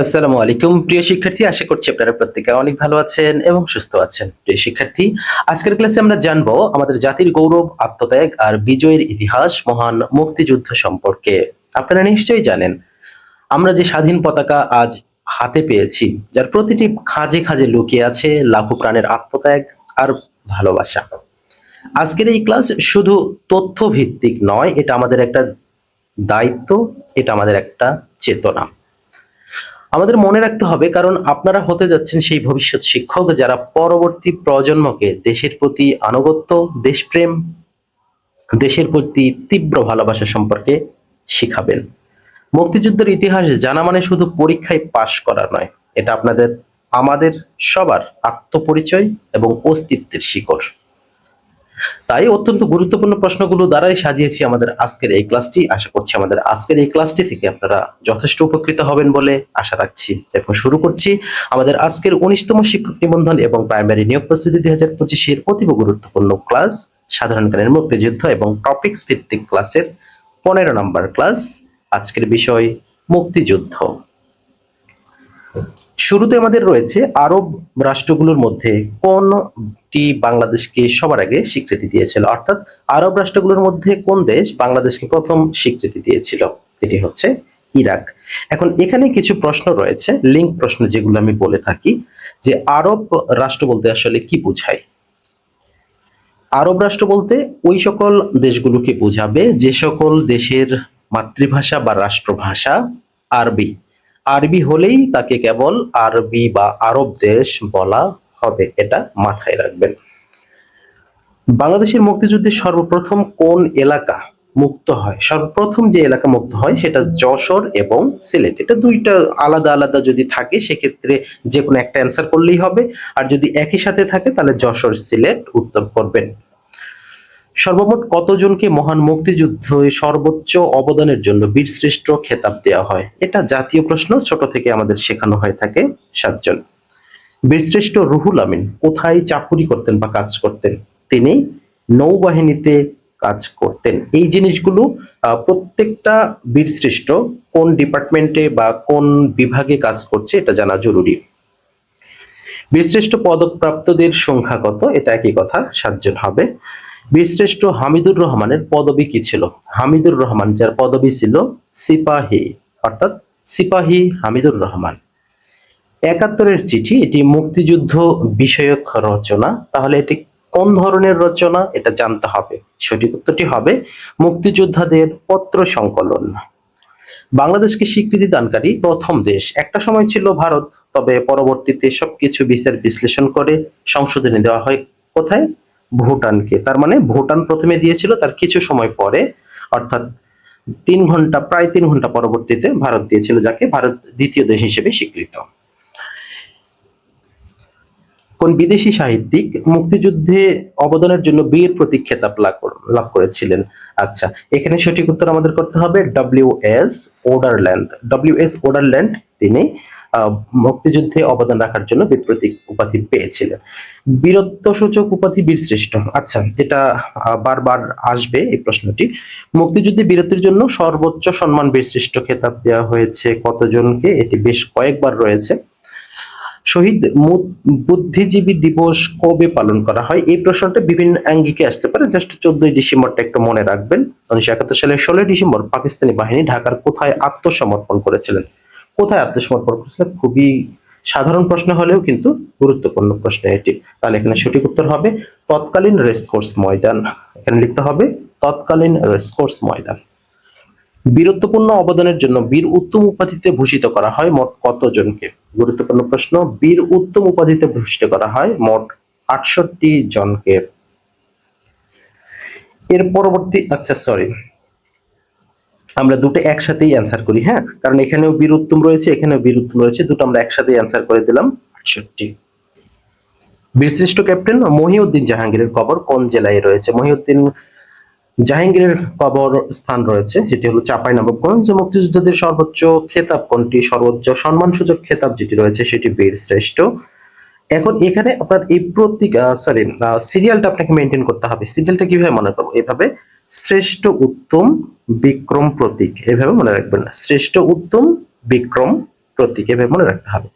আসসালামু আলাইকুম। প্রিয় শিক্ষার্থী, আশা করছি আপনারা প্রত্যেকে অনেক ভালো আছেন এবং সুস্থ আছেন। প্রিয় শিক্ষার্থী, আজকের ক্লাসে আমরা জানব আমাদের জাতির গৌরব, আত্মত্যাগ আর বিজয়ের ইতিহাস মহান মুক্তিযুদ্ধ সম্পর্কে। আপনারা নিশ্চয়ই জানেন, আমরা যে স্বাধীন পতাকা আজ হাতে পেয়েছি, যার প্রতিটি খাজে খাজে লুকিয়ে আছে লাখো প্রাণের আত্মত্যাগ আর ভালোবাসা। আজকের এই ক্লাস শুধু তথ্য ভিত্তিক নয়, এটা আমাদের একটা দায়িত্ব, এটা আমাদের একটা চেতনা। আমাদের মনে রাখতে হবে, কারণ আপনারা হতে যাচ্ছেন সেই ভবিষ্যৎ শিক্ষক যারা পরবর্তী প্রজন্মকে দেশের প্রতি আনুগত্য, দেশপ্রেম, দেশের প্রতি তীব্র ভালোবাসা সম্পর্কে শিখাবেন। মুক্তিযুদ্ধের ইতিহাস জানা মানে শুধু পরীক্ষায় পাশ করা নয়, এটা আপনাদের, আমাদের সবার আত্মপরিচয় এবং অস্তিত্বের শিকড়। তাই অত্যন্ত গুরুত্বপূর্ণ প্রশ্নগুলো দ্বারাই সাজিয়েছি আমাদের আজকের এই ক্লাসটি। আশা করছি আমাদের আজকের এই ক্লাসটি থেকে আপনারা যথেষ্ট উপকৃত হবেন বলে আশা রাখছি। এখন শুরু করছি আমাদের আজকের উনিশতম শিক্ষক নিবন্ধন এবং প্রাইমারি নিয়োগ প্রস্তুতি দুই হাজার পঁচিশের অতীব গুরুত্বপূর্ণ ক্লাস সাধারণ মুক্তিযুদ্ধ এবং টপিক্স ভিত্তিক ক্লাসের পনেরো নম্বর ক্লাস, আজকের বিষয় মুক্তিযুদ্ধ। শুরুতে আমাদের রয়েছে আরব রাষ্ট্রগুলোর মধ্যে কোনটি বাংলাদেশকে সবার আগে স্বীকৃতি দিয়েছিল? অর্থাৎ আরব রাষ্ট্রগুলোর মধ্যে কোন দেশ বাংলাদেশকে প্রথম স্বীকৃতি দিয়েছিল? এটি হচ্ছে ইরাক। এখন এখানে কিছু প্রশ্ন রয়েছে, লিঙ্ক প্রশ্ন যেগুলো আমি বলে থাকি, যে আরব রাষ্ট্র বলতে আসলে কি বোঝায়? আরব রাষ্ট্র বলতে ওই সকল দেশগুলোকে বোঝাবে যে সকল দেশের মাতৃভাষা বা রাষ্ট্রভাষা আরবি। আরবি হলেই তাকে কেবল আরবি বা আরব দেশ বলা হবে, এটা মাথায় রাখবেন। বাংলাদেশের মুক্তিযুদ্ধে সর্বপ্রথম কোন এলাকা মুক্ত হয়? সর্বপ্রথম যে এলাকা মুক্ত হয় সেটা যশোর এবং সিলেট। এটা দুইটা আলাদা আলাদা যদি থাকে, সেক্ষেত্রে যে কোনো একটা অ্যান্সার করলেই হবে। আর যদি একই সাথে থাকে, তাহলে যশোর, সিলেট উত্তর করবেন। সর্বমোট কতজনকে মহান মুক্তিযুদ্ধে সর্বোচ্চ অবদানের জন্য বীরশ্রেষ্ঠ খেতাব দেওয়া হয়? এটা জাতীয় প্রশ্ন, ছোট থেকে আমাদের শেখানো হয়ে থাকে সাতজন। বীরশ্রেষ্ঠ রুহুল আমিন কোথায় চাকুরি করতেন বা কাজ করতেন? তিনি নৌবাহিনীতে কাজ করতেন। এই জিনিসগুলো প্রত্যেকটা বীরশ্রেষ্ঠ কোন ডিপার্টমেন্টে বা কোন বিভাগে কাজ করছে এটা জানা জরুরি। বীরশ্রেষ্ঠ পদকপ্রাপ্তদের সংখ্যা কত? এটা একই কথা, সাতজন হবে। বীরশ্রেষ্ঠ হামিদুর রহমানের পদবী কি ছিল? হামিদুর রহমান, যার পদবী ছিল সিপাহী, অর্থাৎ সিপাহী হামিদুর রহমান। একাত্তরের চিঠি, এটি মুক্তিযুদ্ধ বিষয়ক রচনা। তাহলে এটি কোন ধরনের রচনা? এটা জানতে হবে। সঠিক উত্তরটি হবে মুক্তিযোদ্ধাদের পত্র সংকলন। বাংলাদেশকে স্বীকৃতি দানকারী? প্রথম দেশ। একটা সময় ছিল ভারত, তবে পরবর্তীতে সবকিছু বিচার বিশ্লেষণ করে সংশোধনী দেওয়া হয়। কোথায়? ভুটানকে। তার মানে ভুটান প্রথমে দিয়েছিল, তার কিছু সময় পরে, অর্থাৎ তিন ঘণ্টা, প্রায় তিন ঘণ্টা পরবর্তীতে ভারত দিয়েছিল, যাকে ভারত দ্বিতীয় দেশ হিসেবে স্বীকৃত। কোন বিদেশি সাহিত্যিক মুক্তিযুদ্ধে অবদানের জন্য বীর প্রতীক খেতাব লাভ করেছিলেন? আচ্ছা এখানে সঠিক উত্তর আমাদের করতে হবে W S Ouderland W S Ouderland তিনি মুক্তিযুদ্ধে অবদান রাখার জন্য বীর প্রতীক উপাধি পেয়েছিলেন। বীরত্ব সূচক উপাধি বীরশ্রেষ্ঠ। আচ্ছা এটা বারবার আসবে এই প্রশ্নটি। মুক্তিযুদ্ধে বীরত্বের জন্য সর্বোচ্চ সম্মান বীরশ্রেষ্ঠ খেতাব দেওয়া হয়েছে কতজনকে? এটি বেশ কয়েকবার রয়েছে। শহীদ বুদ্ধিজীবী দিবস কবে পালন করা হয়? এই প্রশ্নটা বিভিন্ন আঙ্গিকে আসতে পারে। জাস্ট চোদ্দই ডিসেম্বরটা একটু মনে রাখবেন। উনিশশো একাত্তর সালের ষোলোই ডিসেম্বর পাকিস্তানি বাহিনী ঢাকার কোথায় আত্মসমর্পণ করেছিলেন? কোথায় আত্মসমর্পণ করেছিলেন? খুবই সাধারণ প্রশ্ন হলেও কিন্তু গুরুত্বপূর্ণ প্রশ্ন এটি। তাহলে এখানে সঠিক উত্তর হবে, তৎকালীন রেসকোর্স ময়দান। এখানে লিখতে হবে, তৎকালীন রেসকোর্স ময়দান। বীরত্বপূর্ণ অবদানের জন্য বীর উত্তম উপাধিতে ভূষিত করা হয় মোট কতজনকে? গুরুত্বপূর্ণ প্রশ্ন, বীর উত্তম উপাধিতে ভূষিত করা হয় মোট আটষট্টি জনকে। এর পরবর্তী আচ্ছা সরি আমরা দুটো একসাথেই অ্যান্সার করি হ্যাঁ? কারণ এখানেও বীর উত্তম রয়েছে, এখানেও বীর উত্তম রয়েছে, দুটো আমরা একসাথেই অ্যান্সার করে দিলাম। আটষট্টি। বীরশ্রেষ্ঠ ক্যাপ্টেন মহিউদ্দিন জাহাঙ্গীরের কবর কোন জেলায় রয়েছে? মহিউদ্দিন জাহাঙ্গীরের কবর স্থান রয়েছে যেটি হলো চাপাই নবাবগঞ্জ মুক্তিযোদ্ধাদের সর্বোচ্চ খেতাব কোনটি? সর্বোচ্চ সম্মানসূচক খেতাব যেটি রয়েছে, সেটি বীরশ্রেষ্ঠ। এখন এখানে আপনার এই প্রতীক সরি সিরিয়ালটা আপনাকে মেনটেন করতে হবে। সিরিয়ালটা কীভাবে মনে করব? এভাবে শ্রেষ্ঠ উত্তম বিক্রম প্রতীক। এভাবে মনে রাখবেন না। শ্রেষ্ঠ উত্তম বিক্রম প্রতীক। এভাবে মনে রাখতে হবে।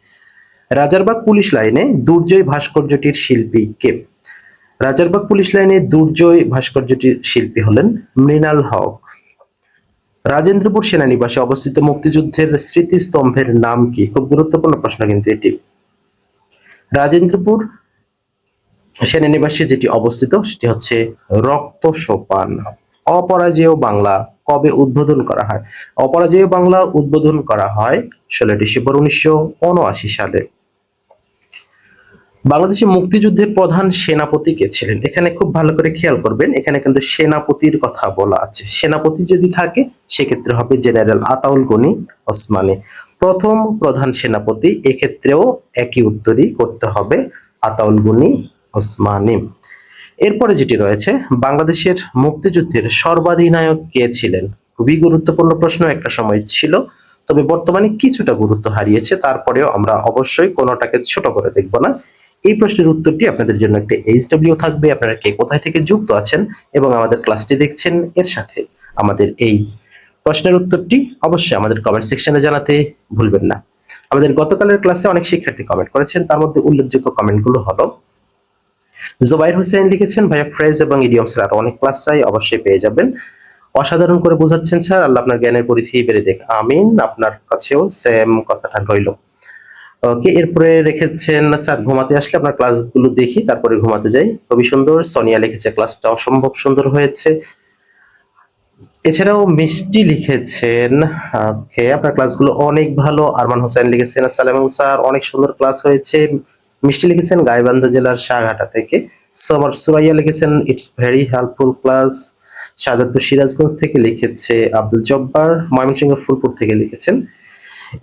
রাজারবাগ পুলিশ লাইনে দুর্জয় ভাস্কর্যটির শিল্পী কে? রাজারবাগ পুলিশ লাইনে দুর্জয় ভাস্কর্যটির শিল্পী হলেন মৃণাল হক। রাজেন্দ্রপুর সেনানিবাসে অবস্থিত মুক্তিযুদ্ধের স্মৃতিস্তম্ভের নাম কি? খুব গুরুত্বপূর্ণ প্রশ্ন কিন্তু এটি। রাজেন্দ্রপুর সেনানিবাসে যেটি অবস্থিত, সেটি হচ্ছে রক্ত সোপান অপরাজেয় বাংলা কবে উদ্বোধন করা হয়? অপরাজেয় বাংলা উদ্বোধন করা হয় ষোলো ডিসেম্বর উনিশশো উনআশি সালে। বাংলাদেশের মুক্তিযুদ্ধের প্রধান সেনাপতি কে ছিলেন? এখানে খুব ভালো করে খেয়াল করবেন, এখানে কিন্তু সেনাপতির কথা বলা আছে। সেনাপতি যদি থাকে, সেক্ষেত্রে হবে জেনারেল আতাউল গনি ওসমানী। প্রথম প্রধান সেনাপতি, এক্ষেত্রেও একই উত্তরই করতে হবে আতাউল গনি ওসমানী। এরপরে যেটি রয়েছে, বাংলাদেশের মুক্তিযুদ্ধের সর্বাধিনায়ক কে ছিলেন? খুবই গুরুত্বপূর্ণ প্রশ্ন, একটা সময় ছিল, তবে বর্তমানে কিছুটা গুরুত্ব হারিয়েছে, তারপরেও আমরা অবশ্যই কোনোটাকে ছোট করে দেখব না। এই প্রশ্নের উত্তরটি আপনাদের জন্য একটা এইচডব্লিউ থাকবে, আপনারা কে কোথায় থেকে যুক্ত আছেন এবং আমাদের ক্লাসটি দেখছেন, এর সাথে আমাদের এই প্রশ্নের উত্তরটি অবশ্যই আমাদের কমেন্ট সেকশনে জানাতে ভুলবেন না। আমাদের গতকালের ক্লাসে অনেক শিক্ষার্থী কমেন্ট করেছেন, তার মধ্যে উল্লেখযোগ্য কমেন্টগুলো হলো জোবাইর হোসেন লিখেছেন, ভাইয়া ফ্রেজ এবং ইডিয়মস এর আরও অনেক ক্লাস চাই, অবশ্যই পেয়ে যাবেন। অসাধারণ করে বোঝাচ্ছেন স্যার, আল্লাহ আপনার জ্ঞানের পরিধি বেড়ে দেখ আমিন, আপনার কাছেও সেম কথাটা রইল। ওকে, এরপরে রেখেছেন, স্যার, ঘুমাতে আসলে আপনার ক্লাসগুলো দেখি, তারপরে ঘুমাতে যাই। খুবই সুন্দর, সোনিয়া লিখেছে ক্লাসটা অসম্ভব সুন্দর হয়েছে। এছাড়াও মিষ্টি লিখেছেন, ওকে, আপনার ক্লাসগুলো অনেক ভালো। আরমান হোসেন লিখেছেন, আসসালাম স্যার, অনেক সুন্দর ক্লাস হয়েছে। মিষ্টি লিখেছেন গাইবান্ধা জেলার শাহঘাটা থেকে। সবার সুরাইয়া লিখেছেন it's very helpful class Shahzadpur Sirajganj থেকে লিখেছে আব্দুল জব্বার। ময়মনসিংহ ফুলপুর থেকে লিখেছেন।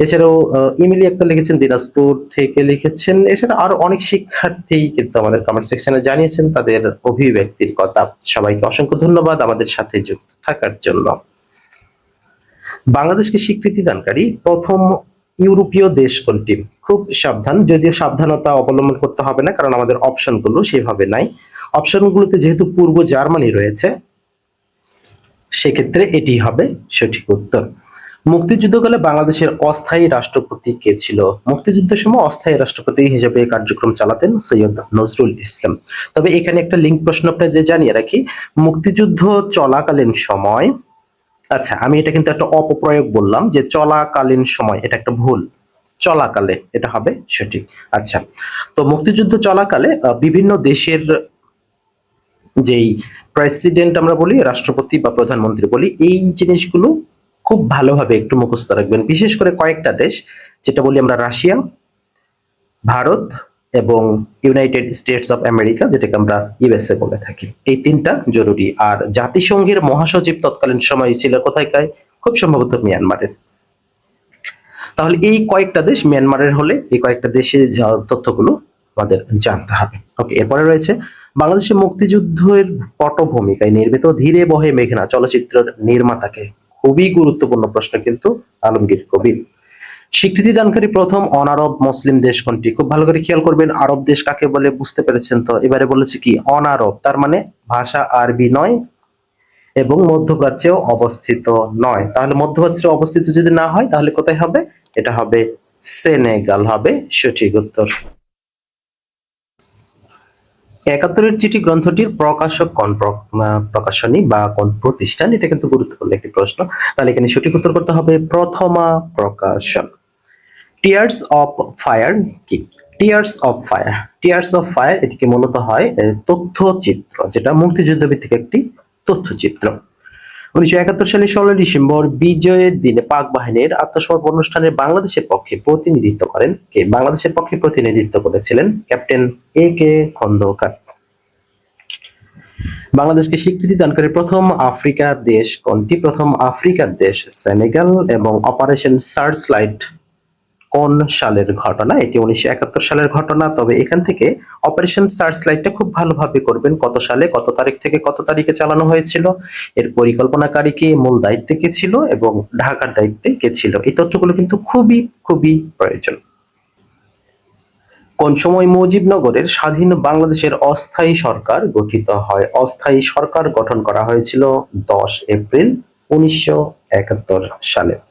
এছাড়াও ইমিলি আক্তার লিখেছেন, দিনাজপুর থেকে লিখেছেন। এছাড়া আরও অনেক শিক্ষার্থী কিন্তু আমাদের কমেন্ট সেকশনে জানিয়েছেন, তাদের অভিব্যক্তির কথা। সবাইকে অসংখ্য ধন্যবাদ আমাদের সাথে যুক্ত থাকার জন্য। বাংলাদেশকে স্বীকৃতি দানকারী প্রথম ইউরোপীয় দেশ কোনটি? খুব সাবধান, যদিও সাবধানতা অবলম্বন করতে হবে না, কারণ আমাদের অপশনগুলো সেভাবে নাই। অপশনগুলোতে যেহেতু পূর্ব জার্মানি রয়েছে, সেক্ষেত্রে এটি হবে সঠিক উত্তর। মুক্তিযুদ্ধকালে বাংলাদেশের অস্থায়ী রাষ্ট্রপতি কে ছিল? মুক্তিযুদ্ধের সময় অস্থায়ী রাষ্ট্রপতি হিসেবে কার্যক্রম চালাতেন সৈয়দ নজরুল ইসলাম। তবে এখানে একটা লিঙ্ক প্রশ্ন আপনাদের জানিয়ে রাখি, মুক্তিযুদ্ধ চলাকালীন সময় আচ্ছা আমি এটা কিন্তু একটা অপপ্রয়োগ বললাম যে চলাকালীন সময়, এটা একটা ভুল। চলাকালে এটা হবে সঠিক। আচ্ছা তো মুক্তিযুদ্ধ চলাকালে বিভিন্ন দেশের যেই প্রেসিডেন্ট আমরা বলি, রাষ্ট্রপতি বা প্রধানমন্ত্রী বলি, এই জিনিসগুলো খুব ভালোভাবে একটু মুখস্থ রাখবেন। বিশেষ করে কয়েকটা দেশ, যেটা বলি আমরা রাশিয়া, ভারত এবং ইউনাইটেড স্টেটস অফ আমেরিকা যেটাকে আমরা ইউএসএ বলে থাকি। এই তিনটা জরুরি। আর জাতিসংঘের মহাসচিব তৎকালীন সময় ছিল কোথায়কায় খুব সম্ভবত মিয়ানমারের। তাহলে এই কয়েকটা দেশ মিয়ানমারের হলে এই কয়েকটা দেশের তথ্যগুলো আমাদের জানতে হবে। ওকে এরপরে রয়েছে বাংলাদেশের মুক্তিযুদ্ধের পটভূমিকায় নির্মিত ধীরে বহে মেঘনা চলচ্চিত্রের নির্মাতাকে খুবই গুরুত্বপূর্ণ প্রশ্ন কিন্তু আলমগীর কবির। স্বীকৃতি দানকারী প্রথম অনারব মুসলিম দেশ কোনটি? খুব ভালো করে খেয়াল করবেন, আরব দেশ কাকে বলে বুঝতে পেরেছেন তো? এবারে বলেছে কি, অনারব, তার মানে ভাষা আরবি নয় এবং মধ্যপ্রাচ্যেও অবস্থিত নয়। তাহলে মধ্যপ্রাচ্যে অবস্থিত যদি না হয়, তাহলে কোথায় হবে? এটা হবে সেনেগাল, হবে সঠিক উত্তর। একাত্তরের চিঠি গ্রন্থটির প্রকাশক কোন প্র- প্রকাশনী বা কোন প্রতিষ্ঠান? এটা কিন্তু গুরুত্বপূর্ণ একটি প্রশ্ন। তাহলে এখানে সঠিক উত্তর করতে হবে Prothoma Prokashon tears of fire কি? Tears of fire tears of fire এটিকে মূলত হয় তথ্যচিত্র, যেটা মুক্তিযুদ্ধ ভিত্তিক একটি তথ্যচিত্র। উনিশশো একাত্তর সালে ষোলো ডিসেম্বর বিজয়ের দিনে পাক বাহিনীর আত্মসমর্পণ অনুষ্ঠানে বাংলাদেশের পক্ষে প্রতিনিধিত্ব করেন কে? বাংলাদেশের পক্ষে প্রতিনিধিত্ব করেছিলেন ক্যাপ্টেন এ কে খন্দকার। বাংলাদেশকে স্বীকৃতি দানকারী প্রথম আফ্রিকার দেশ কোনটি? প্রথম আফ্রিকার দেশ সেনেগাল এবং অপারেশন সার্চ লাইট কোন সালের ঘটনা? এটি উনিশশো একাত্তর সালের ঘটনা, তবে এখান থেকে অপারেশন সার্চ লাইটটা খুব ভালোভাবে করবেন। কত সালে, কত তারিখ থেকে কত তারিখে চালানো হয়েছিল, এর পরিকল্পনাকারী কে, মূল দায়িত্বে কে ছিল এবং ঢাকার দায়িত্বে কে ছিল? এই তথ্যগুলো কিন্তু খুবই খুবই প্রয়োজন। কোন সময় মুজিবনগরের স্বাধীন বাংলাদেশের অস্থায়ী সরকার গঠিত হয়? অস্থায়ী সরকার গঠন করা হয়েছিল দশ এপ্রিল উনিশশো একাত্তর সালে।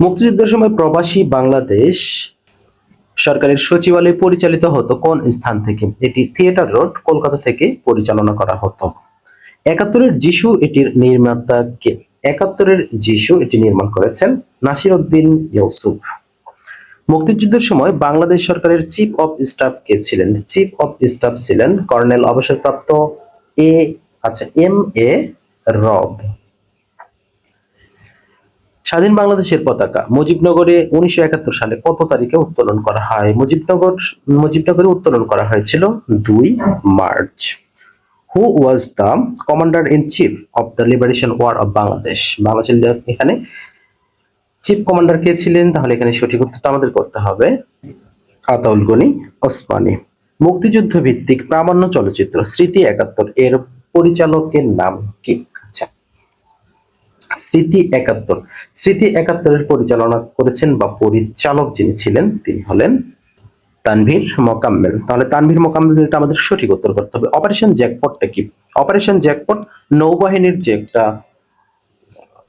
মুক্তিযুদ্ধের সময় প্রবাসী বাংলাদেশ সরকারের সচিবালয় পরিচালিত হতো কোন স্থান থেকে? এটি থিয়েটার রোড, কলকাতা থেকে পরিচালনা করা হতো। একাত্তরের যিশু এটির নির্মাতা কে একাত্তরের যিশু এটি নির্মাণ করেছেন নাসির উদ্দিন ইউসুফ। মুক্তিযুদ্ধের সময় বাংলাদেশ সরকারের চিফ অফ স্টাফ কে ছিলেন? চিফ অফ স্টাফ ছিলেন কর্নেল অবসরপ্রাপ্ত এ আচ্ছা এম এ রব। স্বাধীন বাংলাদেশের পতাকা মুজিবনগরে উনিশশো একাত্তর সালে কত তারিখে উত্তোলন করা হয়? মুজিবনগর, মুজিবনগরে উত্তোলন করা হয়েছিল দুই March. Who was the commander in chief of the liberation war of Bangladesh বাংলাদেশের এখানে চিফ কমান্ডার কে ছিলেন? তাহলে এখানে সঠিক উত্তরটা আমাদের করতে হবে। আতাউল গনি ওসমানী। মুক্তিযুদ্ধ ভিত্তিক প্রামাণ্য চলচ্চিত্র স্মৃতি একাত্তর এর পরিচালকের নাম কি? স্মৃতি একাত্তর। স্মৃতি একাত্তরের পরিচালনা করেছেন বা পরিচালক যিনি ছিলেন, তিনি হলেন তানভীর মোকাম্মেল। তাহলে তানভীর মোকাম্মেলটা আমাদের সঠিক উত্তর করতে হবে। অপারেশন জ্যাকপটটা কি? অপারেশন জ্যাকপট নৌবাহিনীর যে একটা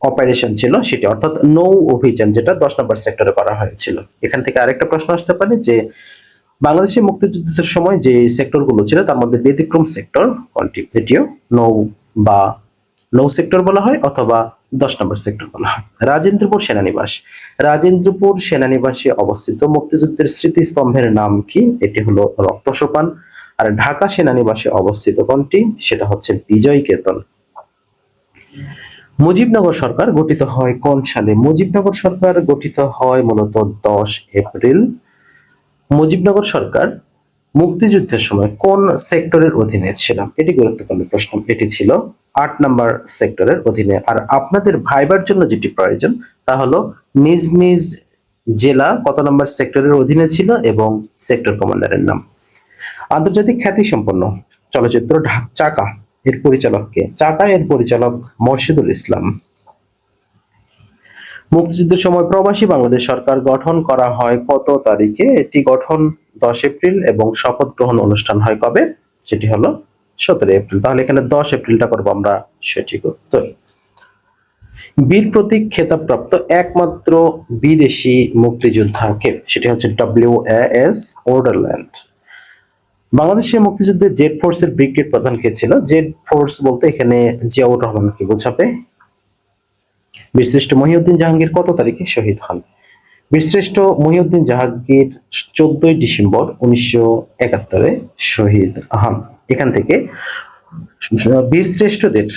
অপারেশন ছিল, সেটি অর্থাৎ নৌ অভিযান যেটা দশ নম্বর সেক্টরে করা হয়েছিল। এখান থেকে আরেকটা প্রশ্ন আসতে পারে যে বাংলাদেশের মুক্তিযুদ্ধের সময় যে সেক্টরগুলো ছিল, তার মধ্যে ব্যতিক্রম সেক্টর কোনটি? এটিও নৌ বা নৌ সেক্টর বলা হয়, অথবা দশ নম্বর সেক্টর বলা হয়। রাজেন্দ্রপুর সেনানিবাস। রাজেন্দ্রপুর সেনানিবাসে অবস্থিত মুক্তিযুদ্ধের স্মৃতিস্তম্ভের নাম কি? এটি হলো রক্তসোপান। আর ঢাকা সেনানিবাসে অবস্থিত কোনটি? সেটা হচ্ছে বিজয় কেতন মুজিবনগর সরকার গঠিত হয় কোন সালে? মুজিবনগর সরকার গঠিত হয় মূলত দশ এপ্রিল। মুজিবনগর সরকার মুক্তিযুদ্ধের সময় কোন সেক্টরের অধীনে ছিল? এটি গুরুত্বপূর্ণ প্রশ্ন। এটি ছিল আট নাম্বার সেক্টরের অধীনে। আর আপনাদের ভাইবার জন্য যেটি প্রয়োজন, তা হলো নিজ নিজ জেলা কত নম্বর সেক্টরের অধীনে ছিল এবং সেক্টর কমান্ডারের নাম। আন্তর্জাতিক খ্যাতি সম্পন্ন চলচ্চিত্র চাকা, এর পরিচালককে, চাকা এর পরিচালক মোর্শেদুল ইসলাম। মুক্তিযুদ্ধের সময় প্রবাসী বাংলাদেশ সরকার গঠন করা হয় কত তারিখে? এটি গঠন দশ এপ্রিল এবং শপথ গ্রহণ অনুষ্ঠান হয় কবে? সেটি হলো সতেরো এপ্রিল। তাহলে এখানে দশ এপ্রিলটা করব আমরা, সঠিক উত্তর। বীর প্রতীক খেতাবপ্রাপ্ত একমাত্র বিদেশি মুক্তিযোদ্ধাকে, সেটি হচ্ছে ডব্লিউ এস ওর্ডারল্যান্ড বাংলাদেশের মুক্তিযুদ্ধে জেড ফোর্সের ব্রিগেড প্রধান কে ছিল? জেড ফোর্স বলতে এখানে জিয়াউর রহমানকে বোঝাবে? বীরশ্রেষ্ঠ মহিউদ্দিন জাহাঙ্গীর কত তারিখে শহীদ হন? বীরশ্রেষ্ঠ মহিউদ্দিন জাহাঙ্গীর চোদ্দই ডিসেম্বর উনিশশো একাত্তরে শহীদ হন। এখান থেকে বীরশ্রেষ্ঠদের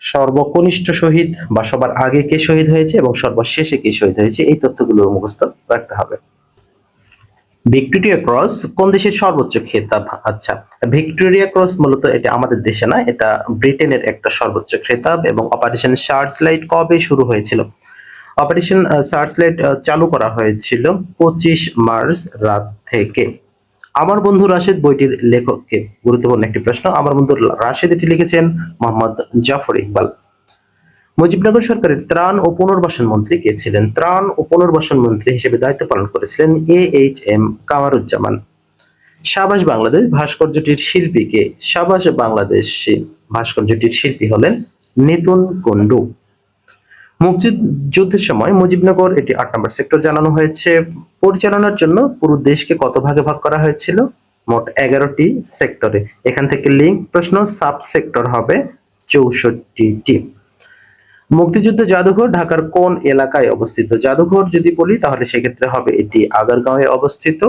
সর্বকনিষ্ঠ শহীদ বা সবার আগে কে শহীদ হয়েছে এবং সর্বশেষে কে শহীদ হয়েছে, এই তথ্যগুলো মুখস্থ রাখতে হবে। ভিক্টোরিয়া ক্রস কোন দেশের সর্বোচ্চ খেতাব আচ্ছা ভিক্টোরিয়া ক্রস মূলত এটা আমাদের দেশে না এটা ব্রিটেনের একটা সর্বোচ্চ খেতাব এবং অপারেশন সার্চ লাইট কবে শুরু হয়েছিল? অপারেশন সার্চ লাইট চালু করা হয়েছিল পঁচিশ মার্চ রাত থেকে। আমার বন্ধু রাশেদ বইটির লেখককে গুরুত্বপূর্ণ একটি প্রশ্ন। আমার বন্ধু রাশেদ এটি লিখেছেন মোহাম্মদ জাফর ইকবাল। মুজিবনগর সরকারের ত্রাণ ও পুনর্বাসন মন্ত্রী কে ছিলেন? ত্রাণ ও পুনর্বাসন মন্ত্রী হিসেবে দায়িত্ব পালন করেছিলেন এ এইচ এম কামারুজ্জামান। সাবাস বাংলাদেশ ভাস্কর্যটির শিল্পীকে সাবাস বাংলাদেশ ভাস্কর্যটির শিল্পী হলেন নিতুন কুন্ডু মুক্তিযুদ্ধের সময় মুজিবনগর এটি আট নম্বর সেক্টর জানানো হয়েছে। পরিচালনার জন্য পুরো দেশকে কত ভাগে ভাগ করা হয়েছিল? মোট এগারোটি সেক্টরে। এখান থেকে লিঙ্ক প্রশ্ন, সাব সেক্টর হবে চৌষট্টি মুক্তিযুদ্ধ জাদুঘর ঢাকার কোন এলাকায় অবস্থিত? জাদুঘর যদি বলি, তাহলে সেক্ষেত্রে হবে এটি আগারগাঁওয়ে অবস্থিত।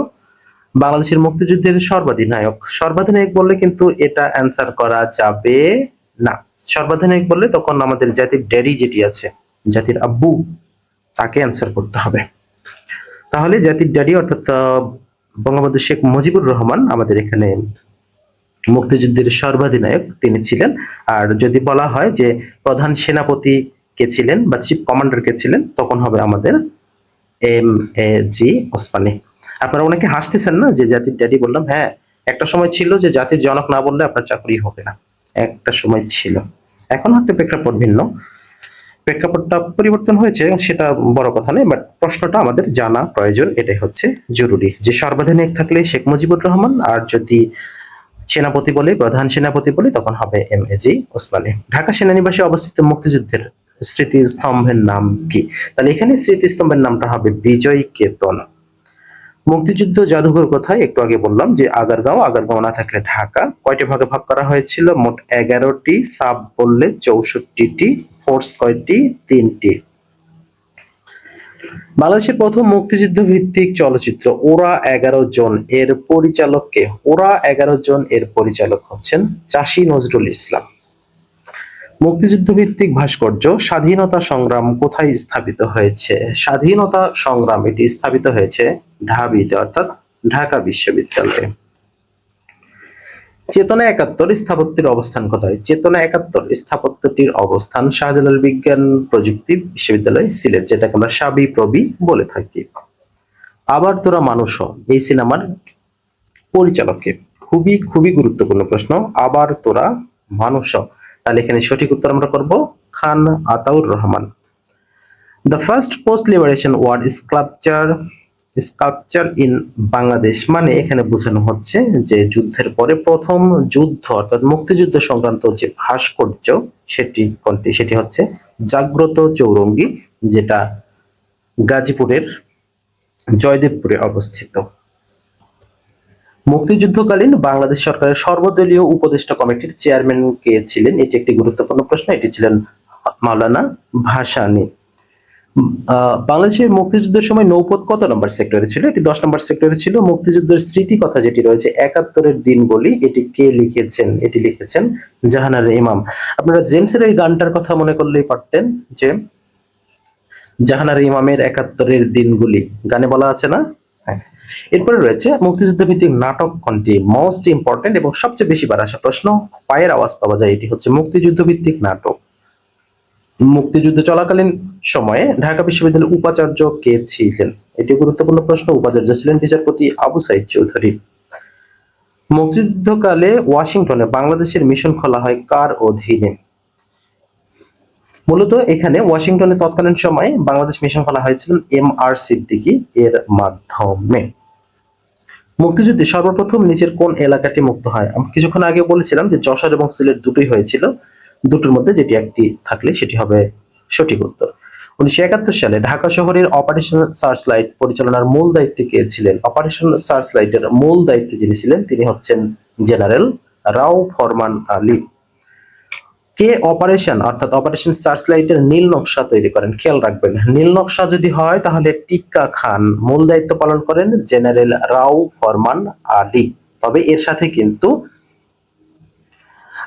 বাংলাদেশের মুক্তিযুদ্ধের সর্বাধিনায়ক। সর্বাধিনায়ক বললে কিন্তু এটা অ্যান্সার করা যাবে না। সর্বাধিনায়ক বললে তখন আমাদের জাতির ড্যাডি যেটি আছে। জাতির আব্বু তাকে অ্যান্সার করতে হবে। তাহলে জাতির ড্যাডি অর্থাৎ বঙ্গবন্ধু শেখ মুজিবুর রহমান আমাদের এখানে মুক্তিযুদ্ধের সর্বাধিনায়ক তিনি ছিলেন। আর যদি বলা হয় যে প্রধান সেনাপতি কে ছিলেন বা চিফ কমান্ডার কে ছিলেন, তখন হবে আমাদের এম এ জি ওসমানী। আপনারা অনেকে হাসতেছেন না যে জাতির ড্যাডি বললাম হ্যাঁ একটা সময় ছিল যে জাতির জনক না বললে আপনার চাকরি হবে না। একটা সময় ছিল। এখন হয়তো প্রেক্ষাপট ভিন্ন। প্রেক্ষাপটটা পরিবর্তন হয়েছে সেটা বড় কথা নয় বাট প্রশ্নটা আমাদের জানা প্রয়োজন, এটাই হচ্ছে জরুরি। যে সর্বাধিনায়ক থাকলে শেখ মুজিবুর রহমান, আর যদি সেনাপতি বলে, প্রধান সেনাপতি বলে, তখন হবে M A G Osmani. Dhaka সেনানিবাসে অবস্থিত মুক্তিযুদ্ধের স্মৃতিস্তম্ভের নাম কি? তাহলে এখানে স্মৃতিস্তম্ভের নামটা হবে বিজয় কেতন মুক্তিযুদ্ধ জাদুঘর কোথায়? একটু আগে বললাম যে আগারগাঁও। আগারগাঁও না থাকলে ঢাকা। কয়টি ভাগে ভাগ করা হয়েছিল? মোট এগারোটি। সাব বললে চৌষট্টিটি। ফোর্স কয়টি? তিনটি। বাংলাদেশের প্রথম মুক্তিযুদ্ধ ভিত্তিক চলচ্চিত্র ওরা এগারো জন এর পরিচালককে, ওরা এগারো জন এর পরিচালক হচ্ছেন চাষী নজরুল ইসলাম। মুক্তিযুদ্ধ ভিত্তিক ভাস্কর্য স্বাধীনতা সংগ্রাম কোথায় স্থাপিত হয়েছে? স্বাধীনতা সংগ্রাম এটি স্থাপিত হয়েছে ঢাবিতে, অর্থাৎ ঢাকা বিশ্ববিদ্যালয়ে। চেতনা একাত্তর স্থাপত্যের অবস্থান কোথায়? চেতনা একাত্তর স্থাপত্যটির অবস্থান শাহজালাল বিজ্ঞান প্রযুক্তি বিশ্ববিদ্যালয় সিলেট, যেটাকে আমরা সাবি প্রবি বলে থাকি। আবার তোরা মানুষ এই সিনেমার পরিচালককে। খুবই খুবই গুরুত্বপূর্ণ প্রশ্ন, আবার তোরা মানুষ। তাহলে এখানে সঠিক উত্তর আমরা করব Khan Ataur Rahman. The first post liberation war sculpture sculpture in Bangladesh মানে এখানে বোঝানো হচ্ছে যে যুদ্ধের পরে প্রথম যুদ্ধ, অর্থাৎ মুক্তিযুদ্ধ সংক্রান্ত যে ভাস্কর্য, সেটি কোনটি? সেটি হচ্ছে জাগ্রত চৌরঙ্গি, যেটা গাজীপুরের জয়দেবপুরে অবস্থিত। মুক্তিযুদ্ধকালীন বাংলাদেশ সরকারের সর্বদলীয় উপদেষ্টা কমিটির চেয়ারম্যান কে ছিলেন? এটি একটি গুরুত্বপূর্ণ প্রশ্ন, এটি ছিলেন মাওলানা ভাসানী। বাংলাদেশের মুক্তিযুদ্ধের সময় নৌপথ কত নম্বর সেক্টরে ছিল? এটি দশ নম্বর সেক্টরে ছিল। মুক্তিযুদ্ধের স্মৃতি কথা যেটি রয়েছে, একাত্তরের দিন বলি এটি কে লিখেছেন? এটি লিখেছেন জাহানার ইমাম। আপনারা জেমসের এই গানটার কথা মনে করলেই পারতেন যে, জাহানার ইমামের একাত্তরের দিনগুলি গানে বলা আছে না? হ্যাঁ। এরপরে রয়েছে মুক্তিযুদ্ধ ভিত্তিক নাটক কোনটি? মোস্ট ইম্পর্টেন্ট এবং সবচেয়ে বেশি বার আসা প্রশ্ন, পায়ের আওয়াজ পাওয়া যায়, এটি হচ্ছে মুক্তিযুদ্ধ ভিত্তিক নাটক। মুক্তিযুদ্ধ চলাকালীন সময়ে ঢাকা বিশ্ববিদ্যালয়ের উপাচার্য কে ছিলেন? এটি গুরুত্বপূর্ণ প্রশ্ন। উপাচার্য ছিলেন বিচারপতি আবু সাইদ চৌধুরী। মুক্তিযুদ্ধকালে ওয়াশিংটনে বাংলাদেশের মিশন খোলা হয় কার অধীনে? মূলত এখানে ওয়াশিংটনে তৎকালীন সময়ে বাংলাদেশ মিশন খোলা হয়েছিল এম আর সিদ্দিকী এর মাধ্যমে। মুক্তিযুদ্ধে সর্বপ্রথম নিচের কোন এলাকাটি মুক্ত হয়? আমি কিছুক্ষণ আগে বলেছিলাম যে যশোর এবং সিলেট দুটোই হয়েছিল। দুটোর মধ্যে যেটি একটি থাকলে সেটি হবে সঠিক উত্তর। উনিশশো একাত্তর সালে ঢাকা শহরের অপারেশন সার্চ লাইট পরিচালনার মূল দায়িত্বে কে ছিলেন? অপারেশন সার্চ লাইটের মূল দায়িত্বে যিনি ছিলেন, তিনি হচ্ছেন জেনারেল রাও ফরমান আলী। কে অপারেশন অর্থাৎ অপারেশন সার্চ লাইটের নীল নকশা তৈরি করেন? খেয়াল রাখবেন, নীল নকশা যদি হয়, তাহলে টিক্কা খান মূল দায়িত্ব পালন করেন জেনারেল রাও ফরমান আলী। তবে এর সাথে কিন্তু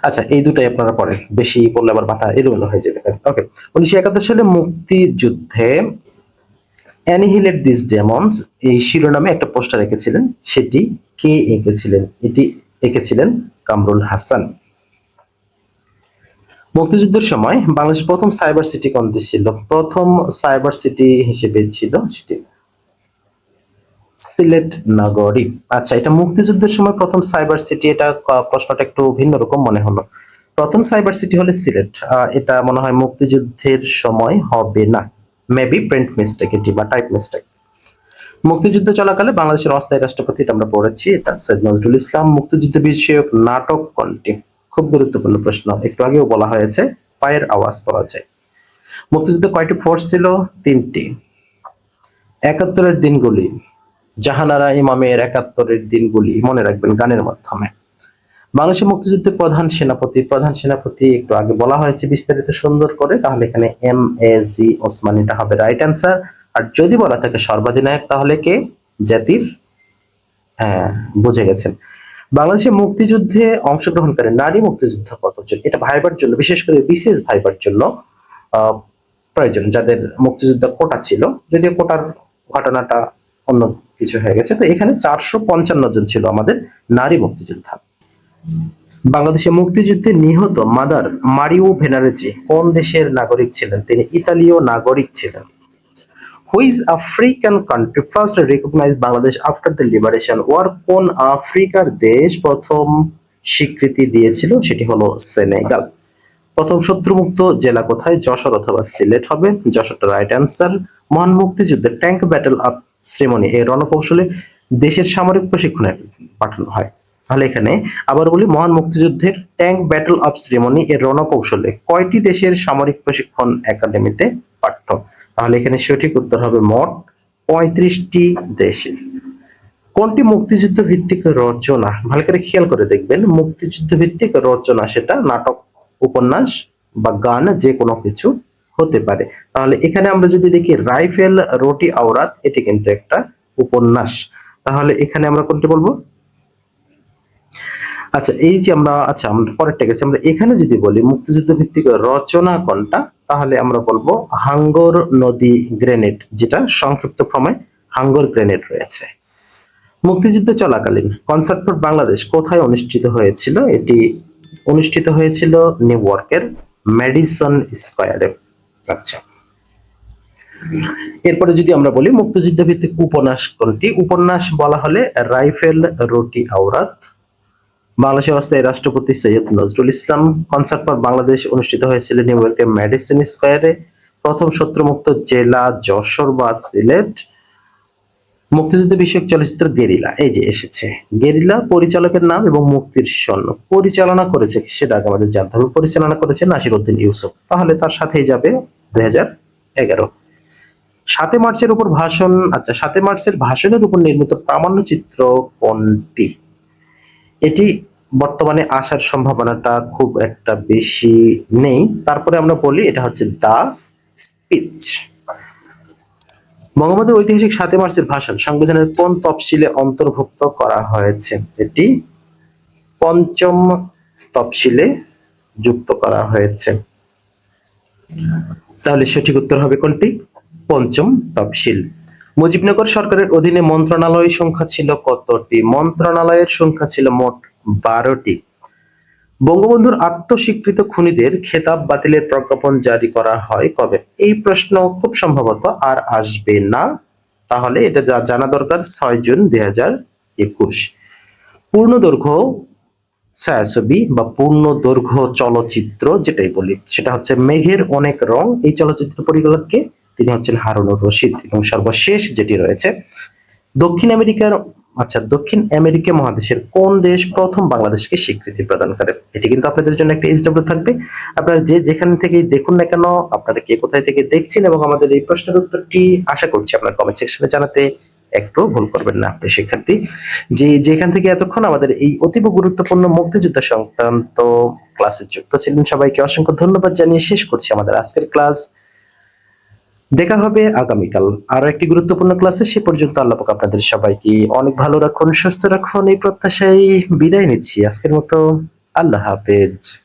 আচ্ছা এই দুটাই আপনারা পড়েন। বেশি পড়লে আবার মাথা এলোমেলো হয়ে যেতে পারে। ওকে উনিশশো একাত্তর সালে মুক্তিযুদ্ধে অ্যানিহিলেট দিস ডেমন্স এই শিরোনামে একটা পোস্টার এঁকেছিলেন। সেটি কে এঁকেছিলেন? এটি এঁকেছিলেন কামরুল হাসান। মুক্তিযুদ্ধের সময় বাংলাদেশ প্রথম সাইবার সিটি কোনটি ছিল? প্রথম সাইবার সিটি হিসেবে ছিল সেটি সিলেট নগরী। আচ্ছা এটা মুক্তিযুদ্ধের সময় প্রথম সাইবার সিটি এটা প্রশ্নটা একটু ভিন্ন রকম মনে হলো। প্রথম সাইবার সিটি হলে সিলেট। এটা মনে হয় মুক্তিযুদ্ধের সময় হবে না। মেবি প্রিন্ট মিস্টেক এটি বা টাইপ মিস্টেক মুক্তিযুদ্ধ চলাকালে বাংলাদেশের অস্থায়ী রাষ্ট্রপতি, এটা আমরা পড়েছি এটা, সৈয়দ নজরুল ইসলাম। মুক্তিযুদ্ধ বিষয়ক নাটক কোনটি? খুব গুরুত্বপূর্ণ প্রশ্ন। একটু আগেও বলা হয়েছে, পায়ের আওয়াজ পাওয়া যায়। মুক্তিযুদ্ধে কয়টি ফোর্স ছিল? তিনটি। একাত্তরের দিনগুলি। জাহানারা ইমামের একাত্তরের দিনগুলি মনে রাখবেন গানের মাধ্যমে। বাংলাদেশের মুক্তিযুদ্ধের প্রধান সেনাপতি প্রধান সেনাপতি একটু আগে বলা হয়েছে, বিস্তারিত সুন্দর করে, তাহলে এখানে এম এ জি ওসমান, এটা হবে রাইট অ্যান্সার আর যদি বলা থাকে সর্বাধিনায়ক, তাহলে কে? জাতির হ্যাঁ বুঝে গেছেন। বাংলাদেশের মুক্তিযুদ্ধে অংশগ্রহণকারী নারী মুক্তিযুদ্ধ কতজন এটা ভাইবার জন্য, বিশেষ করে বিশেষ ভাইবার জন্য প্রয়োজন, যাদের মুক্তিযুদ্ধ কোটা ছিল। যদিও কোটার ঘটনাটা অন্য কিছু হয়ে গেছে। তো এখানে চারশো পঞ্চান্ন জন ছিল আমাদের নারী মুক্তিযোদ্ধা। বাংলাদেশে মুক্তিযুদ্ধে নিহত মাদার মারিও ভেনারেজি কোন দেশের নাগরিক ছিলেন? তিনি ইতালীয় নাগরিক ছিলেন। Which African country first recognize Bangladesh after the liberation war কোন আফ্রিকার দেশ প্রথম স্বীকৃতি দিয়েছিল? সেটি হলো সেনেগাল। প্রথম শত্রুমুক্ত জেলা কোথায়? যশোর অথবা সিলেট হবে। যশোরটা রাইট অ্যান্সার মহান মুক্তিযুদ্ধে ট্যাঙ্ক ব্যাটেল আপ শ্রেমনি এই রণকৌশলে দেশের সামরিক প্রশিক্ষণে পাঠানো হয়। তাহলে এখানে আবার বলি, মহান মুক্তিযুদ্ধের ট্যাঙ্ক ব্যাটল অফ শ্রীমনি এর রণকৌশলে কয়টি দেশের সামরিক প্রশিক্ষণ একাডেমিতে পাঠ্য? তাহলে এখানে সঠিক উত্তর হবে মোট পঁয়ত্রিশটি দেশে। কোনটি মুক্তিযুদ্ধ ভিত্তিক রচনা? ভালো করে খেয়াল করে দেখবেন মুক্তিযুদ্ধ ভিত্তিক রচনা সেটা নাটক, উপন্যাস বা গান যে কোনো কিছু হতে পারে। তাহলে এখানে আমরা যদি দেখি রাইফেল রোটি আওরাত, এটি কিন্তু একটা উপন্যাস। তাহলে এখানে আমরা কোনটি বলব? আচ্ছা এই যে আমরা আচ্ছা আমরা পরেরটা গেছি। আমরা এখানে যদি বলি মুক্তিযুদ্ধ ভিত্তিক রচনা কোনটা, তাহলে আমরা বলব হাঙ্গর নদী গ্রেনেড, যেটা সংক্ষিপ্ত ফর্মে হাঙ্গর গ্রেনেড রয়েছে। মুক্তিযুদ্ধ চলাকালীন কনসার্ট ফর বাংলাদেশ কোথায় অনুষ্ঠিত হয়েছিল? এটি অনুষ্ঠিত হয়েছিল নিউ ইয়র্কের ম্যাডিসন স্কয়ারে। আচ্ছা। এরপরে যদি আমরা বলি মুক্তিযুদ্ধ ভিত্তিক উপন্যাস কোনটি উপন্যাস বলা হলে রাইফেল, রুটি, আওরাত। বাংলাদেশের অস্থায়ী রাষ্ট্রপতি সৈয়দ নজরুল ইসলাম কনসার্ট ফর বাংলাদেশ অনুষ্ঠিত হয়েছিল নিউ ইয়র্কের ম্যাডিসন স্কয়ারে। প্রথম শত্রুমুক্ত জেলা যশোর বা সিলেট। মুক্তিযুদ্ধ বিষয়ক চলচ্চিত্র গেরিলা, এই যে এসেছে। গেরিলা পরিচালকের নাম এবং মুক্তির স্বর্ণ পরিচালনা করেছে, সেটা আমাদের জানতে হবে। পরিচালনা করেছে নাসির উদ্দিন ইউসুফ। তাহলে তার সাথেই যাবে দুই সাতই মার্চের উপর ভাষণ আচ্ছা সাতই মার্চের ভাষণের উপর নির্মিত প্রামাণ্য চিত্র কোনটি? এটি বর্তমানে আসার সম্ভাবনাটা খুব একটা বেশি নেই। তারপরে আমরা বলি, এটা হচ্ছে দা স্পিচ। বঙ্গবন্ধুর ঐতিহাসিক সাতই মার্চের ভাষণ সংবিধানের কোন তফসিলে অন্তর্ভুক্ত করা হয়েছে? এটি পঞ্চম তফসিলে যুক্ত করা হয়েছে। তাহলে সঠিক উত্তর হবে কোনটি? পঞ্চম তফসিল। মুজিবনগর সরকারের অধীনে মন্ত্রণালয়ের সংখ্যা ছিল কতটি? মন্ত্রণালয়ের সংখ্যা ছিল মোট বারোটি। বঙ্গবন্ধুর আত্মস্বীকৃত খুনিদের খেতাব বাতিলের প্রজ্ঞাপন জারি করা হয় কবে? এই প্রশ্ন খুব সম্ভবত আর আসবে না। তাহলে এটা জানা দরকার ছয় জুন দুই হাজার একুশ। পূর্ণ দৈর্ঘ্য ছায়াছবি বা পূর্ণ দৈর্ঘ্য চলচ্চিত্র যেটাই বলি, সেটা হচ্ছে মেঘের অনেক রং। এই চলচ্চিত্র পরিচালককে তিনি হচ্ছেন হারুনুর রশিদ এবং সর্বশেষ যেটি রয়েছে, দক্ষিণ আমেরিকার আচ্ছা দক্ষিণ আমেরিকা মহাদেশের কোন দেশ প্রথম বাংলাদেশকে স্বীকৃতি প্রদান করে? এটি কিন্তু আপনাদের জন্য একটা এইচডব্লিউ থাকবে। আপনারা যে যেখান থেকেই দেখুন না কেন, আপনারা কে কোথায় থেকে দেখছেন এবং আমাদের এই প্রশ্নের উত্তরটি আশা করছি আপনার কমেন্ট সেকশনে জানাতে একটু ভুল করবেন না আপনি শিক্ষার্থী। যে যেখান থেকে এতক্ষণ আমাদের এই অতীব গুরুত্বপূর্ণ মুক্তিযুদ্ধ সংক্রান্ত ক্লাসে যুক্ত ছিলেন সবাইকে অসংখ্য ধন্যবাদ জানিয়ে শেষ করছি আমাদের আজকের ক্লাস। দেখা হবে আগামীকাল আরও একটি গুরুত্বপূর্ণ ক্লাসে। সে পর্যন্ত আল্লাহ পাক আপনাদের সবাইকে অনেক ভালো রাখুন, সুস্থ রাখুন। এই প্রত্যাশায় বিদায় নিচ্ছি। আজকের মতো আল্লাহ হাফেজ।